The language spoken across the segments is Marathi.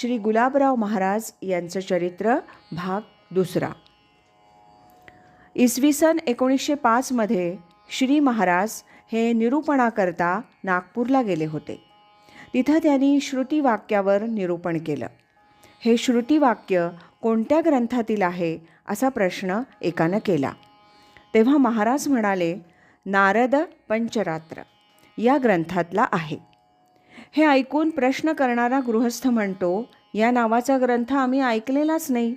श्री गुलाबराव महाराज यांचं चरित्र भाग दुसरा. इसवी सन एकोणीसशे पाचमध्ये श्री महाराज हे निरूपणाकरता नागपूरला गेले होते. तिथं त्यांनी श्रुतिवाक्यावर निरूपण केलं. हे श्रुतिवाक्य कोणत्या ग्रंथातील आहे असा प्रश्न एकानं केला. तेव्हा महाराज म्हणाले नारद पंचरात्र या ग्रंथातला आहे. हे ऐकून प्रश्न करणारा गृहस्थ म्हणतो या नावाचा ग्रंथ आम्ही ऐकलेलाच नाही.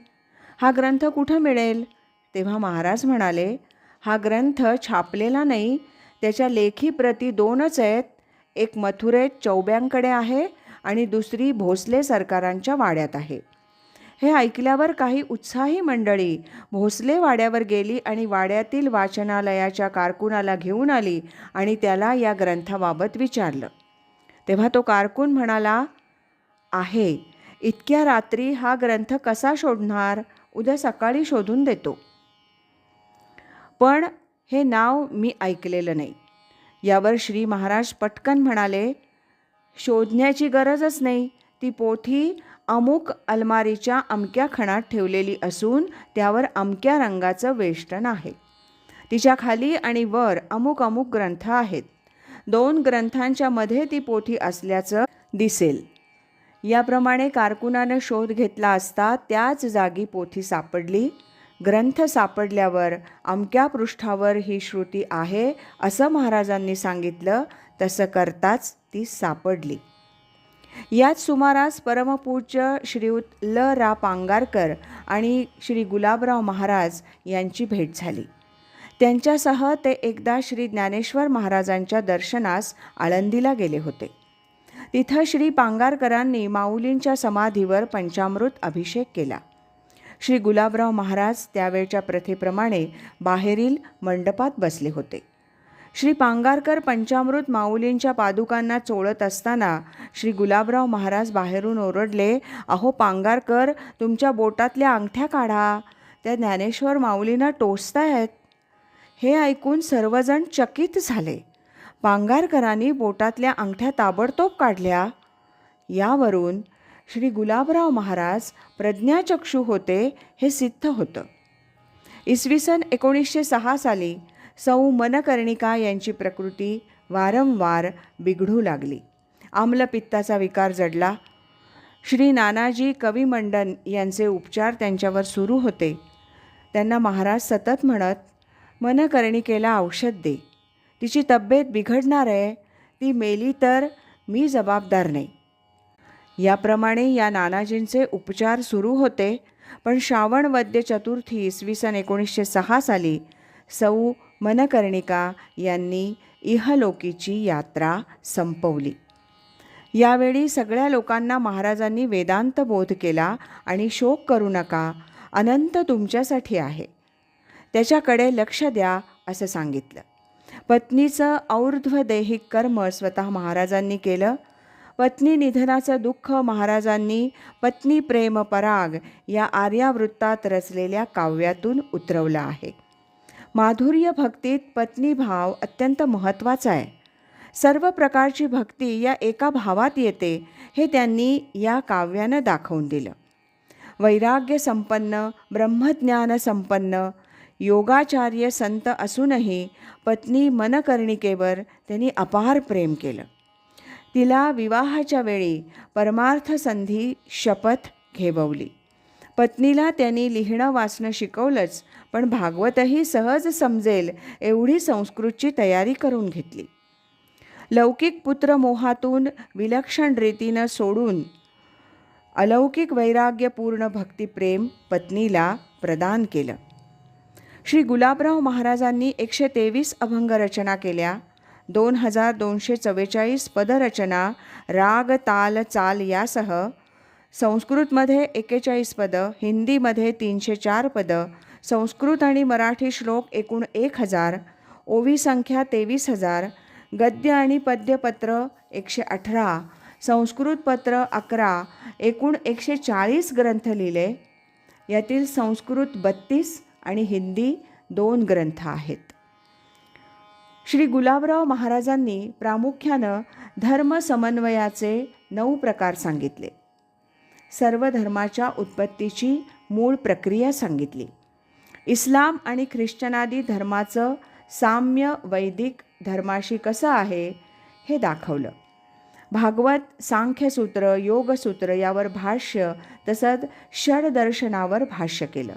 हा ग्रंथ कुठं मिळेल? तेव्हा महाराज म्हणाले हा ग्रंथ छापलेला नाही. त्याच्या लेखी प्रती दोनच आहेत. एक मथुरेत चौब्यांकडे आहे आणि दुसरी भोसले सरकारांच्या वाड्यात आहे. हे ऐकल्यावर काही उत्साही मंडळी भोसले वाड्यावर गेली आणि वाड्यातील वाचनालयाच्या कारकुनाला घेऊन आली आणि त्याला या ग्रंथाबाबत विचारलं. तेव्हा तो कारकून म्हणाला आहे इतक्या रात्री हा ग्रंथ कसा शोधणार? उद्या सकाळी शोधून देतो. पण हे नाव मी ऐकलेलं नाही. यावर श्री महाराज पटकन म्हणाले शोधण्याची गरजच नाही. ती पोथी अमुक अलमारीच्या अमक्या खणात ठेवलेली असून त्यावर अमक्या रंगाचं वेष्टन आहे. तिच्या खाली आणि वर अमुक अमुक ग्रंथ आहेत. दोन ग्रंथांच्या मध्ये ती पोथी असल्याचं दिसेल. याप्रमाणे कारकुनानं शोध घेतला असता त्याच जागी पोथी सापडली. ग्रंथ सापडल्यावर अमक्या पृष्ठावर ही श्रुती आहे असं महाराजांनी सांगितलं तसं करताच ती सापडली. याच सुमारास परमपूज्य श्रीयुत ल रा पांगारकर आणि श्री गुलाबराव महाराज यांची भेट झाली. त्यांच्यासह ते एकदा श्री ज्ञानेश्वर महाराजांच्या दर्शनास आळंदीला गेले होते. तिथं श्री पांगारकरांनी माऊलींच्या समाधीवर पंचामृत अभिषेक केला. श्री गुलाबराव महाराज त्यावेळच्या प्रथेप्रमाणे बाहेरील मंडपात बसले होते. श्री पांगारकर पंचामृत माऊलींच्या पादुकांना चोळत असताना श्री गुलाबराव महाराज बाहेरून ओरडले अहो पांगारकर तुमच्या बोटातल्या अंगठ्या काढा. त्या ज्ञानेश्वर माऊलींना टोचतायत. हे ऐकून सर्वजण चकित झाले. पांगारकरांनी बोटातल्या अंगठ्या ताबडतोब काढल्या. यावरून श्री गुलाबराव महाराज प्रज्ञाचक्षू होते हे सिद्ध होतं. इसवी सन एकोणीसशे सहा साली सौ मनकर्णिका यांची प्रकृती वारंवार बिघडू लागली. आम्लपित्ताचा विकार जडला. श्री नानाजी कविमंडन यांचे उपचार त्यांच्यावर सुरू होते. त्यांना महाराज सतत म्हणत मनकर्णिकेला औषध दे. तिची तब्येत बिघडणार आहे ती मेली तर मी जबाबदार नाही. याप्रमाणे या नानाजींचे उपचार सुरू होते पण श्रावण वद्य चतुर्थी इसवी सन एकोणीसशे सहा साली सौ मनकर्णिका यांनी इहलोकीची यात्रा संपवली. यावेळी सगळ्या लोकांना महाराजांनी वेदांत बोध केला आणि शोक करू नका अनंत तुमच्यासाठी आहे. त्याच्याकडे लक्ष द्या असं सांगितलं. पत्नीचं और्ध्वदैहिक कर्म स्वतः महाराजांनी केलं. पत्नी निधनाचं दुःख महाराजांनी पत्नी प्रेम पराग या आर्यावृत्तात रचलेल्या काव्यातून उतरवलं आहे. माधुर्य भक्तीत पत्नी भाव अत्यंत महत्त्वाचा आहे. सर्व प्रकारची भक्ती या एका भावात येते हे त्यांनी या काव्यानं दाखवून दिलं. वैराग्य संपन्न ब्रह्मज्ञान संपन्न योगाचार्य संत असूनही पत्नी मनकर्णिकेवर त्यांनी अपार प्रेम केलं. तिला विवाहाच्या वेळी परमार्थ संधी शपथ घेववली. पत्नीला त्यांनी लिहिणं वाचणं शिकवलंच पण भागवतही सहज समजेल एवढी संस्कृतची तयारी करून घेतली. लौकिक पुत्र मोहातून विलक्षण रीतीनं सोडून अलौकिक वैराग्यपूर्ण भक्तिप्रेम पत्नीला प्रदान केलं. श्री गुलाबराव महाराजांनी एकशे तेवीस अभंग रचना केल्या. दोन हजार दोनशे चव्वेचाळीस पदरचना राग ताल चाल यासह संस्कृतमध्ये एकेचाळीस पदं हिंदीमध्ये तीनशे चार पदं संस्कृत आणि मराठी श्लोक एकूण एक हजार ओवी संख्या तेवीस हजार गद्य आणि पद्यपत्र एकशे अठरा संस्कृत पत्र अकरा एकूण एकशे चाळीस ग्रंथ लिहिले. यातील संस्कृत बत्तीस आणि हिंदी दोन ग्रंथ आहेत. श्री गुलाबराव महाराजांनी प्रामुख्यानं धर्म समन्वयाचे नऊ प्रकार सांगितले. सर्व धर्माच्या उत्पत्तीची मूळ प्रक्रिया सांगितली. इस्लाम आणि ख्रिश्चनादी धर्माचं साम्य वैदिक धर्माशी कसं आहे हे दाखवलं. भागवत सांख्यसूत्र योगसूत्र यावर भाष्य तसंच षडदर्शनावर भाष्य केलं.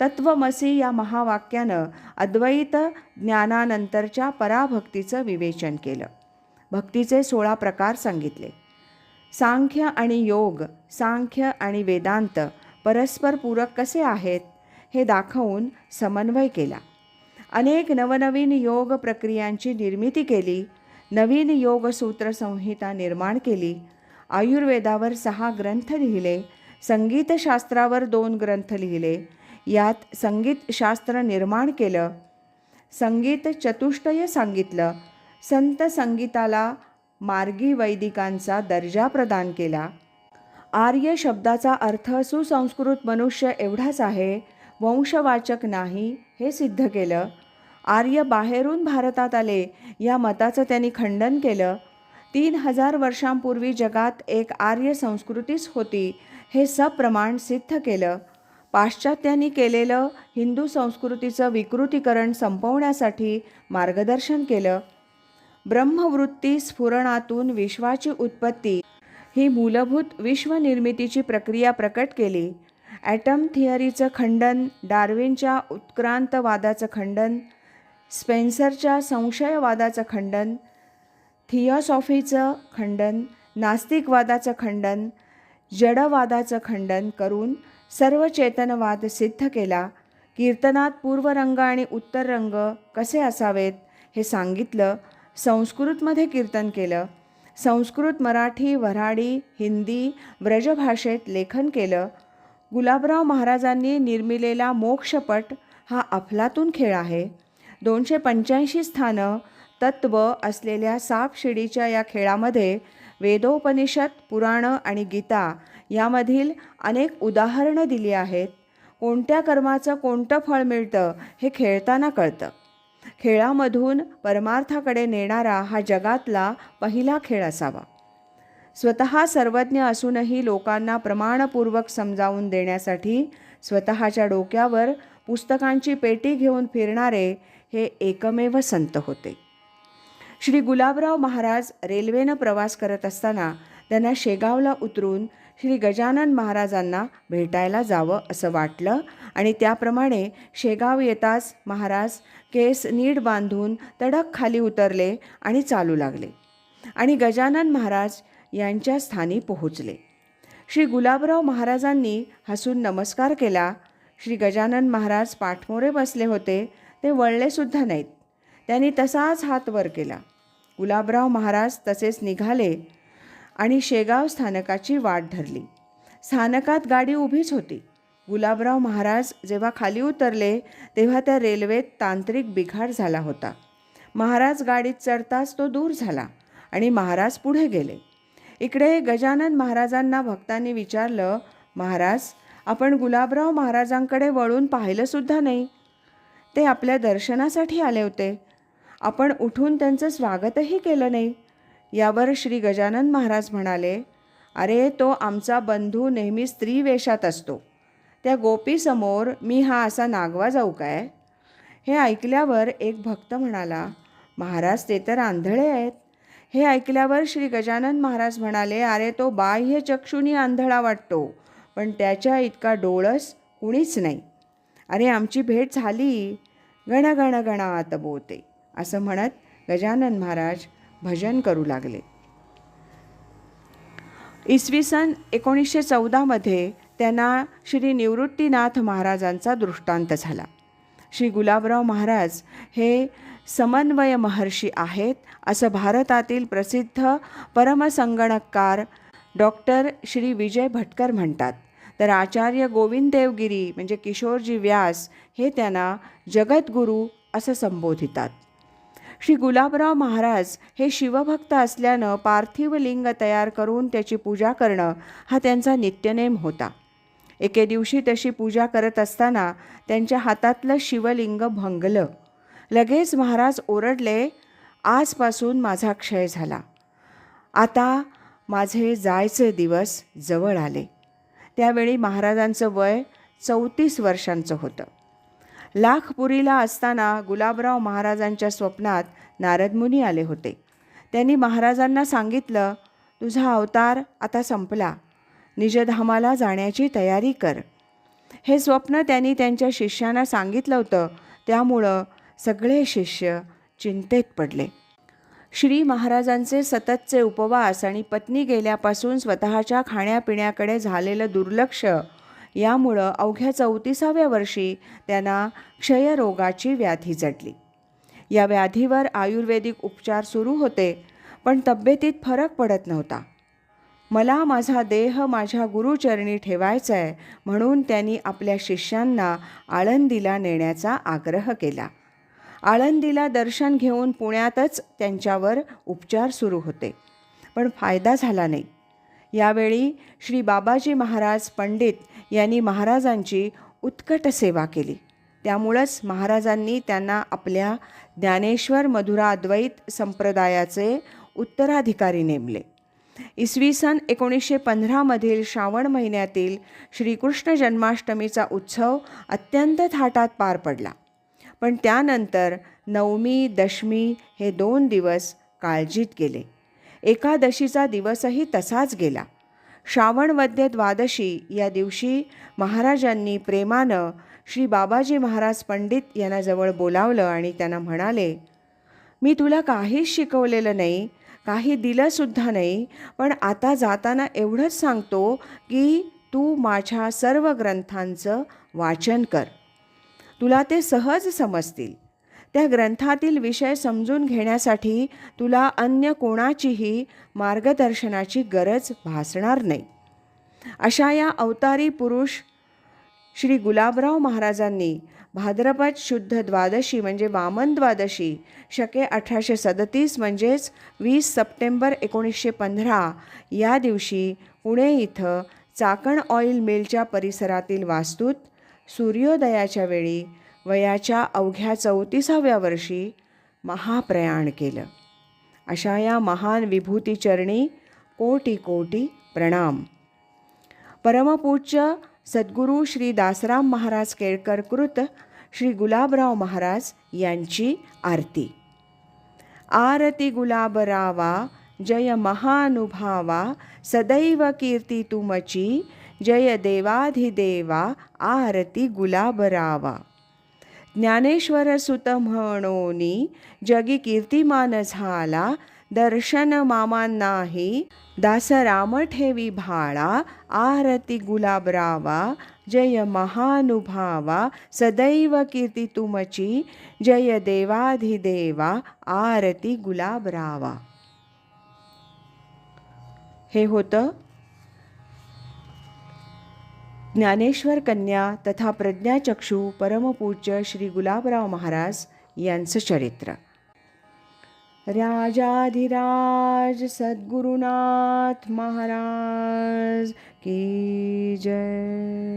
तत्वमसी या महावाक्यानं अद्वैत ज्ञानानंतरच्या पराभक्तीचं विवेचन केलं. भक्तीचे सोळा प्रकार सांगितले. सांख्य आणि योग सांख्य आणि वेदांत परस्पर पूरक कसे आहेत हे दाखवून समन्वय केला. अनेक नवनवीन योग प्रक्रियांची निर्मिती केली नवीन योग सूत्रसंहिता निर्माण केली आयुर्वेदावर सहा ग्रंथ लिहिले संगीतशास्त्रावर दोन ग्रंथ लिहिले यात संगीतशास्त्र निर्माण केलं. संगीत चतुष्टय सांगितलं. संत संगीताला मार्गी वैदिकांचा दर्जा प्रदान केला. आर्य शब्दाचा अर्थ सुसंस्कृत मनुष्य एवढाच आहे वंशवाचक नाही हे सिद्ध केलं. आर्य बाहेरून भारतात आले या मताचं त्यांनी खंडन केलं. तीन हजार वर्षांपूर्वी जगात एक आर्य संस्कृतीच होती हे सप्रमाण सिद्ध केलं. पाश्चात्यांनी केलेलं हिंदू संस्कृतीचं विकृतीकरण संपवण्यासाठी मार्गदर्शन केलं. ब्रह्मवृत्ती स्फुरणातून विश्वाची उत्पत्ती ही मूलभूत विश्वनिर्मितीची प्रक्रिया प्रकट केली. ॲटम थिअरीचं खंडन डार्विनच्या उत्क्रांतवादाचं खंडन स्पेन्सरच्या संशयवादाचं खंडन थिओसॉफीचं खंडन नास्तिकवादाचं खंडन जडवादाचं खंडन करून सर्व चेतनवाद सिद्ध केला. कीर्तनात पूर्वरंग आणि उत्तर रंग कसे असावेत हे सांगितलं. संस्कृतमध्ये कीर्तन केलं. संस्कृत मराठी वऱ्हाडी हिंदी व्रजभाषेत लेखन केलं. गुलाबराव महाराजांनी निर्मिलेला मोक्षपट हा अफलातून खेळ आहे. दोनशे पंच्याऐंशी स्थानं तत्व असलेल्या सापशिडीच्या या खेळामध्ये वेदोपनिषद पुराणं आणि गीता यामधील अनेक उदाहरणं दिली आहेत. कोणत्या कर्माचं कोणतं फळ मिळतं हे खेळताना कळतं. खेळामधून परमार्थाकडे नेणारा हा जगातला पहिला खेळ असावा. स्वतः सर्वज्ञ असूनही लोकांना प्रमाणपूर्वक समजावून देण्यासाठी स्वतःच्या डोक्यावर पुस्तकांची पेटी घेऊन फिरणारे हे एकमेव संत होते. श्री गुलाबराव महाराज रेल्वेनं प्रवास करत असताना त्यांना शेगावला उतरून श्री गजानन महाराजांना भेटायला जावं असं वाटलं. आणि त्याप्रमाणे शेगाव येताच महाराज केस नीट बांधून तडक खाली उतरले आणि चालू लागले. आणि गजानन महाराज यांच्या स्थानी पोहोचले. श्री गुलाबराव महाराजांनी हसून नमस्कार केला. श्री गजानन महाराज पाठमोरे बसले होते. ते वळलेसुद्धा नाहीत. त्यांनी तसाच हात वर केला. गुलाबराव महाराज तसेच निघाले. आणि शेगाव स्थानकाची वाट धरली. स्थानकात गाडी उभीच होती. गुलाबराव महाराज जेव्हा खाली उतरले तेव्हा त्या रेल्वेत तांत्रिक बिघाड झाला होता. महाराज गाडीत चढताच तो दूर झाला आणि महाराज पुढे गेले. इकडे गजानन महाराजांना भक्तांनी विचारलं महाराज आपण गुलाबराव महाराजांकडे वळून पाहिलंसुद्धा नाही. ते आपल्या दर्शनासाठी आले होते. आपण उठून त्यांचं स्वागतही केलं नाही. यावर श्री गजानन महाराज म्हणाले अरे तो आमचा बंधू नेहमी स्त्री वेशात असतो. त्या गोपीसमोर मी हा असा नागवा जाऊ काय? हे ऐकल्यावर एक भक्त म्हणाला महाराज ते तर आंधळे आहेत. हे ऐकल्यावर श्री गजानन महाराज म्हणाले अरे तो बाह्य चक्षुनी आंधळा वाटतो पण त्याच्या इतका डोळस कुणीच नाही. अरे आमची भेट झाली. गण गण गणात बोते. असं म्हणत गजानन महाराज भजन करू लागले. इसवी सन एकोणीसशे चौदामध्ये त्यांना श्री निवृत्तीनाथ महाराजांचा दृष्टांत झाला. श्री गुलाबराव महाराज हे समन्वय महर्षी आहेत असं भारतातील प्रसिद्ध परमसंगणककार डॉक्टर श्री विजय भटकर म्हणतात. तर आचार्य गोविंद देवगिरी म्हणजे किशोरजी व्यास हे त्यांना जगद्गुरू असं संबोधितात. श्री गुलाबराव महाराज हे शिवभक्त असल्यानं पार्थिव लिंग तयार करून त्याची पूजा करणं हा त्यांचा नित्यनेम होता. एके दिवशी तशी पूजा करत असताना त्यांच्या हातातलं शिवलिंग भंगलं. लगेच महाराज ओरडले आजपासून माझा क्षय झाला. आता माझे जायचे दिवस जवळ आले. त्यावेळी महाराजांचं वय चौतीस वर्षांचं होतं. लाखपुरीला असताना गुलाबराव महाराजांच्या स्वप्नात नारदमुनी आले होते. त्यांनी महाराजांना सांगितलं तुझा अवतार आता संपला. निजधामाला जाण्याची तयारी कर. हे स्वप्न त्यांनी त्यांच्या शिष्यांना सांगितलं होतं. त्यामुळं सगळे शिष्य चिंतेत पडले. श्री महाराजांचे सततचे उपवास आणि पत्नी गेल्यापासून स्वतःच्या खाण्यापिण्याकडे झालेलं दुर्लक्ष यामुळं अवघ्या चौतीसाव्या वर्षी त्यांना क्षयरोगाची व्याधी जडली. या व्याधीवर आयुर्वेदिक उपचार सुरू होते पण तब्येतीत फरक पडत नव्हता. मला माझा देह माझ्या गुरुचरणी ठेवायचा आहे म्हणून त्यांनी आपल्या शिष्यांना आळंदीला नेण्याचा आग्रह केला. आळंदीला दर्शन घेऊन पुण्यातच त्यांच्यावर उपचार सुरू होते पण फायदा झाला नाही. यावेळी श्री बाबाजी महाराज पंडित यांनी महाराजांची उत्कट सेवा केली. त्यामुळंच महाराजांनी त्यांना आपल्या ज्ञानेश्वर मधुरा अद्वैत संप्रदायाचे उत्तराधिकारी नेमले. इसवी सन एकोणीसशे पंधरामधील श्रावण महिन्यातील श्रीकृष्ण जन्माष्टमीचा उत्सव अत्यंत थाटात पार पडला. पण त्यानंतर नवमी दशमी हे दोन दिवस काळजीत गेले. एकादशीचा दिवसही तसाच गेला. श्रावणवद्य द्वादशी या दिवशी महाराजांनी प्रेमानं श्री बाबाजी महाराज पंडित यांना जवळ बोलावलं आणि त्यांना म्हणाले मी तुला काहीच शिकवलेलं नाही काही दिलंसुद्धा नाही पण आता जाताना एवढंच सांगतो की तू माझ्या सर्व ग्रंथांचं वाचन कर. तुला ते सहज समजतील. त्या ग्रंथातील विषय समजून घेण्यासाठी तुला अन्य कोणाचीही मार्गदर्शनाची गरज भासणार नाही. अशा या अवतारी पुरुष श्री गुलाबराव महाराजांनी भाद्रपद शुद्ध द्वादशी म्हणजे वामन द्वादशी शके अठराशे सदतीस म्हणजेच वीस सप्टेंबर एकोणीसशे पंधरा या दिवशी पुणे इथं चाकण ऑइल मिलच्या परिसरातील वास्तूत सूर्योदयाच्या वेळी वयाच्या अवघ्या चौतीसाव्या वर्षी महाप्रयाण केलं. अशा या महान विभूतीचरणी कोटी कोटी प्रणाम. परमपूज्य सद्गुरू श्री दासराम महाराज केळकर कृत श्री गुलाबराव महाराज यांची आरती. आरती गुलाबरावा जय महानुभावा सदैव कीर्ती तुमची जय देवाधिदेवा आरती गुलाबरावा. ज्ञानेश्वर सुत म्हणोनी जगी कीर्तिमान झाला दर्शन मामांनाही दासराम ठेवी भाळा आरती गुलाबरावा जय महानुभावा सदैव कीर्ती तुमची जय देवाधिदेवा आरती गुलाबरावा. हे होतं ज्ञानेश्वर कन्या तथा प्रज्ञाचक्षू परमपूज्य श्री गुलाबराव महाराज यांचं चरित्र. राजाधिराज सद्गुरुनाथ महाराज की जय.